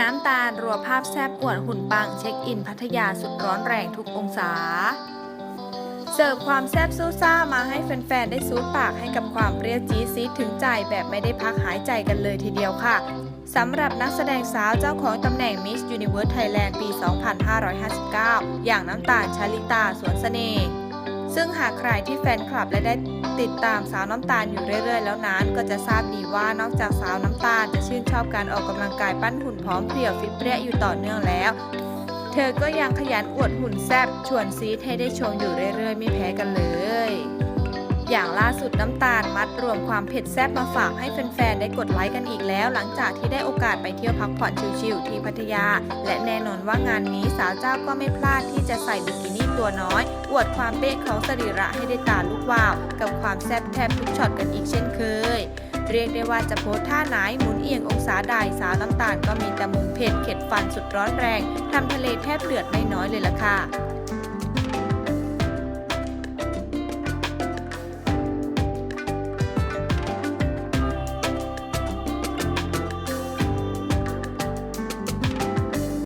น้ำตาลรัวภาพแซบอวดหุ่นปังเช็คอินพัทยาสุดร้อนแรงทุกองศา เสิร์ฟความแซบซูซ่ามาให้แฟนๆ ได้ซูดปากให้กับความเปรี้ยวจี๊ดซีดถึงใจแบบไม่ได้พักหายใจกันเลยทีเดียวค่ะสำหรับนักแสดงสาวเจ้าของตำแหน่ง Miss Universe Thailand ปี 2559 อย่างน้ำตาลชาลิตาสวนเสน่ห์ซึ่งหากใครที่แฟนคลับและได้ ติดตามสาวน้ำตาลอยู่เรื่อย ๆ แล้วนั้น ก็จะทราบดีว่านอกจากสาวน้ำตาลจะชื่นชอบการออกกำลังกายปั้นหุ่นพร้อมเพรียวฟิตเปรี้ยอยู่ต่อเนื่องแล้ว เธอก็ยังขยันอวดหุ่นแซบชวนซีดให้ได้ชมอยู่เรื่อย ๆ ไม่แพ้ อย่างล่าสุดน้ำตาลมัดรวมความเผ็ดแซบมาฝากให้แฟนๆ ได้กดไลค์กันอีกแล้ว หลังจากที่ได้โอกาสไปเที่ยวพักผ่อนชิลๆที่พัทยา และแน่นอนว่างานนี้สาวเจ้าก็ไม่พลาดที่จะใส่บิกินี่ตัวน้อย อวดความเป๊ะของสรีระให้ได้ตาลุกวาว กับความแซบแทบทุกช็อตกันอีกเช่นเคยเรียกได้ว่าจะโพสท่าไหนหมุนเอียงองศาใดสาวน้ำตาลก็มีแต่มุมเผ็ดเข็ดฟันสุดร้อนแรงทำทะเลแทบเดือดไม่น้อยเลยล่ะค่ะ